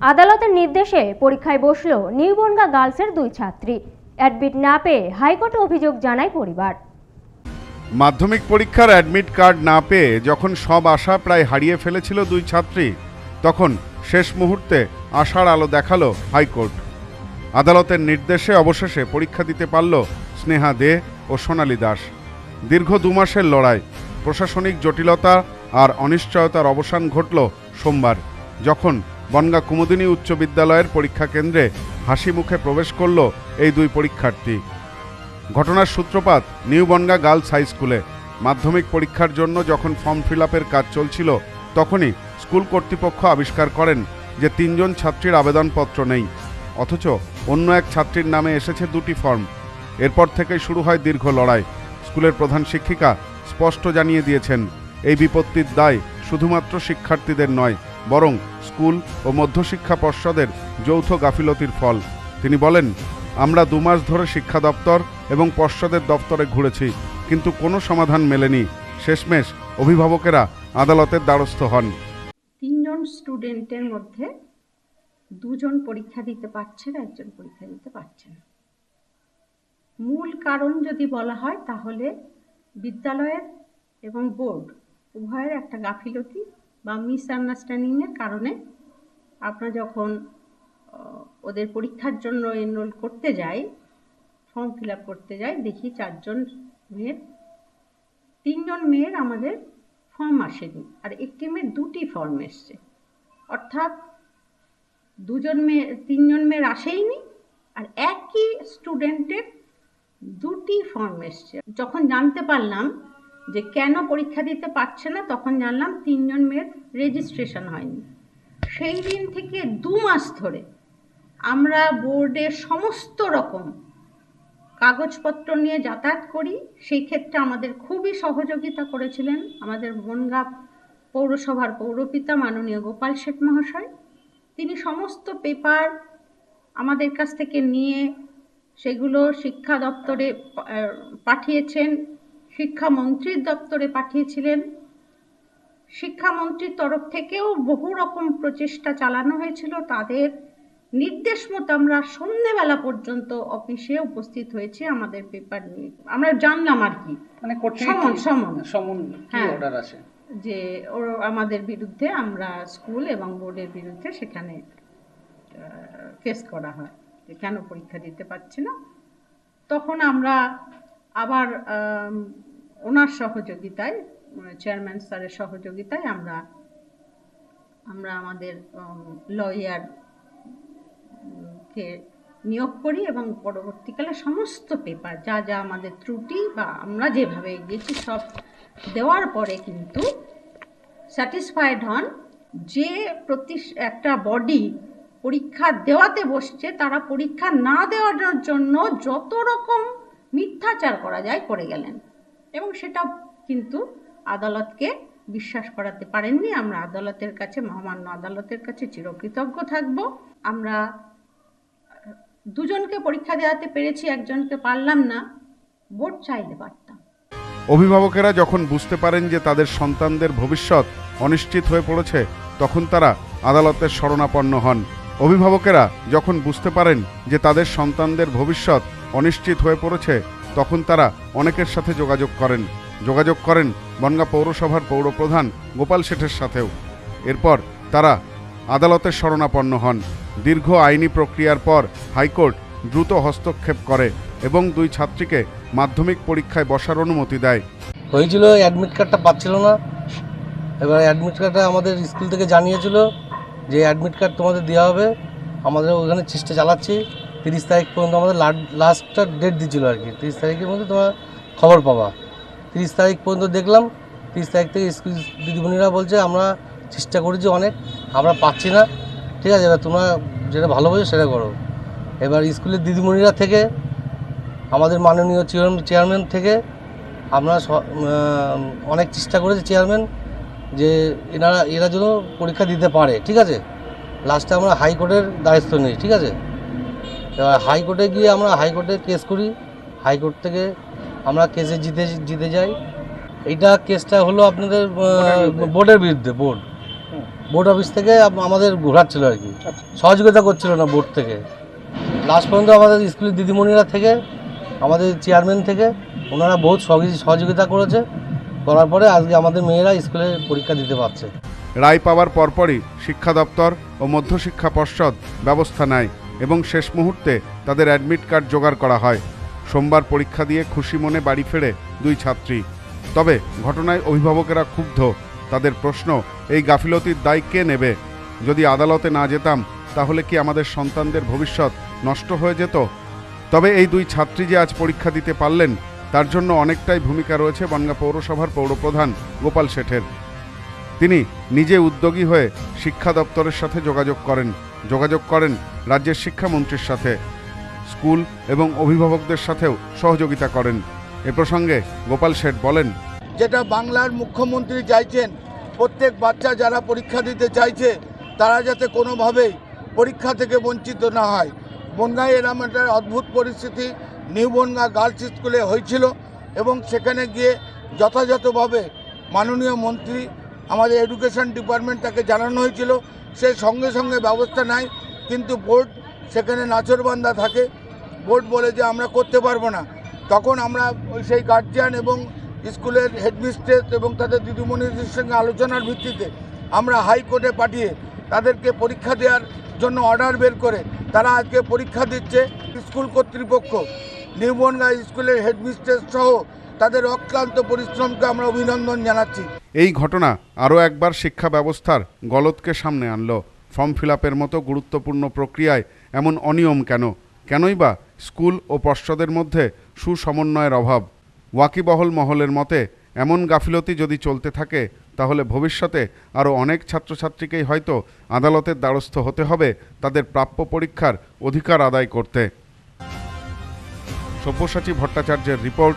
আদালতের নির্দেশে পরীক্ষায় বসল নিউবনগা গার্লসের দুই ছাত্রী। অ্যাডমিট না পেয়ে হাইকোর্টে অভিযোগ জানায় পরিবার। মাধ্যমিক পরীক্ষার অ্যাডমিট কার্ড না পেয়ে যখন সব আশা প্রায় হারিয়ে ফেলেছিল দুই ছাত্রী, তখন শেষ মুহূর্তে আশার আলো দেখাল হাইকোর্ট। আদালতের নির্দেশে অবশেষে পরীক্ষা দিতে পারল স্নেহা দে ও সোনালী দাস। দীর্ঘ দু মাসের লড়াই, প্রশাসনিক জটিলতা আর অনিশ্চয়তার অবসান ঘটল সোমবার, যখন বনগা কুমুদিনী উচ্চ বিদ্যালয়ের পরীক্ষা কেন্দ্রে হাসি মুখে প্রবেশ করল এই দুই পরীক্ষার্থী। ঘটনার সূত্রপাত নিউ বনগা গার্লস হাই স্কুলে। মাধ্যমিক পরীক্ষার জন্য যখন ফর্ম ফিল কাজ চলছিল, তখনই স্কুল কর্তৃপক্ষ আবিষ্কার করেন যে তিনজন ছাত্রীর আবেদনপত্র নেই। অথচ অন্য এক ছাত্রীর নামে এসেছে দুটি ফর্ম। এরপর থেকেই শুরু হয় দীর্ঘ লড়াই। স্কুলের প্রধান শিক্ষিকা স্পষ্ট জানিয়ে দিয়েছেন, এই বিপত্তির দায় শুধুমাত্র শিক্ষার্থীদের নয় বরং স্কুল ও মধ্যশিক্ষা পর্ষদের যৌথ গাফিলতির ফল। তিনি বলেন, আমরা দু মাস ধরে শিক্ষা দপ্তর এবং পর্ষদের দপ্তরে ঘুরেছি, কিন্তু কোনো সমাধান মেলেনি। শেষমেশ অভিভাবকেরা আদালতের দ্বারস্থ হন। তিনজন স্টুডেন্টের মধ্যে দুজন পরীক্ষা দিতে পারছে না, একজন পরীক্ষা দিতে পারছে না। মূল কারণ যদি বলা হয়, তাহলে বিদ্যালয়ের এবং বোর্ড উভয়ের একটা গাফিলতি বা মিসআন্ডারস্ট্যান্ডিংয়ের কারণে আমরা যখন ওদের পরীক্ষার জন্য এনরোল করতে যাই ফর্ম ফিল আপ করতে যাই দেখি চারজন মেয়ের, তিনজন মেয়ের আমাদের ফর্ম আসেনি। আর একটি মেয়ের দুটি ফর্ম এসছে। অর্থাৎ দুজন মেয়ে, তিনজন মেয়ের আসেইনি, আর একই স্টুডেন্টের দুটি ফর্ম এসছে। যখন জানতে পারলাম যে কেন পরীক্ষা দিতে পারছে না, তখন জানলাম তিনজন মেয়ের রেজিস্ট্রেশন হয়নি। সেই দিন থেকে দু মাস ধরে আমরা বোর্ডের সমস্ত রকম কাগজপত্র নিয়ে যাতায়াত করি। সেই ক্ষেত্রে আমাদের খুবই সহযোগিতা করেছিলেন আমাদের বনগা পৌরসভার পৌরপিতা মাননীয় গোপাল শেঠ মহাশয়। তিনি সমস্ত পেপার আমাদের কাছ থেকে নিয়ে সেগুলো শিক্ষা দপ্তরে পাঠিয়েছেন। শিক্ষামন্ত্রীর দপ্তরে পাঠিয়েছিলেন। শিক্ষামন্ত্রীর তরফ থেকেও বহু রকম প্রচেষ্টা চালানো হয়েছিল। তাদের নির্দেশ মতো আমরা সন্ধ্যেবেলা পর্যন্ত অফিসে উপস্থিত হয়েছি আমাদের পেপার নিয়ে। আমরা জানলাম আর কি। মানে সমন সমন। সমন হ্যাঁ। অর্ডার আছে যে ওর আমাদের বিরুদ্ধে আমরা স্কুল এবং বোর্ডের বিরুদ্ধে সেখানে কেস করা হয়। যে কেন পরীক্ষা দিতে পারছি না? তখন আমরা আবার ওনার সহযোগিতায় চেয়ারম্যান স্যারের সহযোগিতায় আমরা আমরা আমাদের লয়ার কে নিয়োগ করি এবং পরবর্তীকালে সমস্ত পেপার যা যা আমাদের ত্রুটি বা আমরা যেভাবে এগিয়েছি, সব দেওয়ার পরে কিন্তু স্যাটিসফাইড হন। যে প্রতি একটা বডি পরীক্ষা দেওয়াতে বসছে, তারা পরীক্ষা না দেওয়ার জন্য যত রকম মিথ্যাচার করা যায় করে গেলেন। এবং সেটা কিন্তু আদালতকে বিশ্বাস করাতে পারেননি। আমরা আদালতের কাছে, মহামান্য আদালতের কাছে চিরকৃতজ্ঞ থাকব। আমরা দুজনকে পরীক্ষা দেওয়াতে পেরেছি, একজনকে পারলাম না। বোর্ড চাইলে পারতাম। অভিভাবকেরা যখন বুঝতে পারেন যে তাদের সন্তানদের ভবিষ্যৎ অনিশ্চিত হয়ে পড়েছে, তখন তারা আদালতের শরণাপন্ন হন। অভিভাবকেরা যখন বুঝতে পারেন যে তাদের সন্তানদের ভবিষ্যৎ অনিশ্চিত হয়ে পড়েছে, তখন তারা অনেকের সাথে যোগাযোগ করেন। যোগাযোগ করেন বনগা পৌরসভার পৌরপ্রধান গোপাল শেঠের সাথেও। এরপর তারা আদালতের শরণাপন্ন হন। দীর্ঘ আইনি প্রক্রিয়ার পর হাইকোর্ট দ্রুত হস্তক্ষেপ করে এবং দুই ছাত্রীকে মাধ্যমিক পরীক্ষায় বসার অনুমতি দেয়। হয়েছিল অ্যাডমিট কার্ডটা পাচ্ছিল না। এবার অ্যাডমিট কার্ডটা আমাদের স্কুল থেকে জানিয়েছিল যে অ্যাডমিট কার্ড তোমাদের দেওয়া হবে। আমাদের ওখানে চেষ্টা চালাচ্ছি। তিরিশ তারিখ পর্যন্ত আমাদের লাস্টটা ডেট দিচ্ছিল আর কি। তিরিশ তারিখের মধ্যে তোমরা খবর পাবা। তিরিশ তারিখ পর্যন্ত দেখলাম, তিরিশ তারিখ থেকে স্কুল দিদিমণিরা বলছে, আমরা চেষ্টা করেছি অনেক, আমরা পাচ্ছি না। ঠিক আছে, এবার তোমরা যেটা ভালো বোঝো সেটা করো। এবার স্কুলের দিদিমণিরা থেকে, আমাদের মাননীয় চেয়ারম্যান থেকে আমরা অনেক চেষ্টা করেছি চেয়ারম্যান যে এনারা, এরা যেন পরীক্ষা দিতে পারে। ঠিক আছে? লাস্টে আমরা হাইকোর্টের দায়িত্ব নিই। ঠিক আছে? এবার হাইকোর্টে গিয়ে আমরা হাইকোর্টে কেস করি। হাইকোর্ট থেকে আমরা কেসে জিতে জিতে যাই। এইটা কেসটা হলো আপনাদের বোর্ডের বিরুদ্ধে। বোর্ড। বোর্ড অফিস থেকে আমাদের ঘোরাচ্ছিল আর কি। সহযোগিতা করছিল না বোর্ড থেকে। লাস্ট পর্যন্ত আমাদের স্কুলের দিদিমণিরা থেকে আমাদের চেয়ারম্যান থেকে ওনারা বহুত সহযোগী- সহযোগিতা করেছে। করার পরে আজকে আমাদের মেয়েরা স্কুলে পরীক্ষা দিতে পারছে। রায় পাওয়ার পরপরই শিক্ষা দপ্তর ও মধ্যশিক্ষা পর্ষদ ব্যবস্থা নেয়। এবং শেষ মুহূর্তে তাদের অ্যাডমিট কার্ড জোগাড় করা হয়। সোমবার পরীক্ষা দিয়ে খুশি মনে বাড়ি ফেরে দুই ছাত্রী। তবে ঘটনায় অভিভাবকেরা ক্ষুব্ধ। তাদের প্রশ্ন, এই গাফিলতির দায় কে নেবে? যদি আদালতে না যেতাম, তাহলে কি আমাদের সন্তানদের ভবিষ্যৎ নষ্ট হয়ে যেত? তবে এই দুই ছাত্রী যে আজ পরীক্ষা দিতে পারলেন, তার জন্য অনেকটাই ভূমিকা রয়েছে বনগা পৌরসভার পৌরপ্রধান গোপাল শেঠের। তিনি নিজে উদ্যোগী হয়ে শিক্ষা দপ্তরের সাথে যোগাযোগ করেন। যোগাযোগ করেন রাজ্যের শিক্ষামন্ত্রীর সাথে, স্কুল এবং অভিভাবকদের সাথেও সহযোগিতা করেন। এ প্রসঙ্গে গোপাল শেঠ বলেন, যেটা বাংলার মুখ্যমন্ত্রী চাইছেন, প্রত্যেক বাচ্চা যারা পরীক্ষা দিতে চাইছে, তারা যাতে কোনোভাবেই পরীক্ষা থেকে বঞ্চিত না হয়। বনগাঁয় এরম একটা অদ্ভুত পরিস্থিতি, নিউ বনগাঁ গার্লস স্কুলে হয়েছিল এবং সেখানে গিয়ে যথাযথভাবে মাননীয় মন্ত্রী, আমাদের এডুকেশন ডিপার্টমেন্ট তাকে জানানো হয়েছিল। সে সঙ্গে সঙ্গে ব্যবস্থা নেয়, কিন্তু বোর্ড সেখানে নাচরবান্ধা থাকে। বোর্ড বলে যে আমরা করতে পারব না। তখন আমরা ওই সেই গার্জিয়ান এবং স্কুলের হেডমিস্ট্রেস এবং তাদের দিদিমণিদের সঙ্গে আলোচনার ভিত্তিতে আমরা হাইকোর্টে পাঠিয়ে তাদেরকে পরীক্ষা দেওয়ার জন্য অর্ডার বের করে, তারা আজকে পরীক্ষা দিচ্ছে। স্কুল কর্তৃপক্ষ, নিউবনগা স্কুলের হেডমিস্ট্রেস সহ তাদের অক্লান্ত পরিশ্রমকে আমরা অভিনন্দন জানাচ্ছি। এই ঘটনা আরও একবার শিক্ষা ব্যবস্থার গলতকে সামনে আনলো। ফর্ম ফিল মতো গুরুত্বপূর্ণ প্রক্রিয়ায় এমন অনিয়ম কেন? কেনই বা স্কুল ও পর্ষদের মধ্যে সুসমন্বয়ের অভাব? ওয়াকিবহল মহলের মতে, এমন গাফিলতি যদি চলতে থাকে, তাহলে ভবিষ্যতে আরও অনেক ছাত্রছাত্রীকেই হয়তো আদালতের দ্বারস্থ হতে হবে তাদের প্রাপ্য পরীক্ষার অধিকার আদায় করতে। সব্যসাচী ভট্টাচার্যের report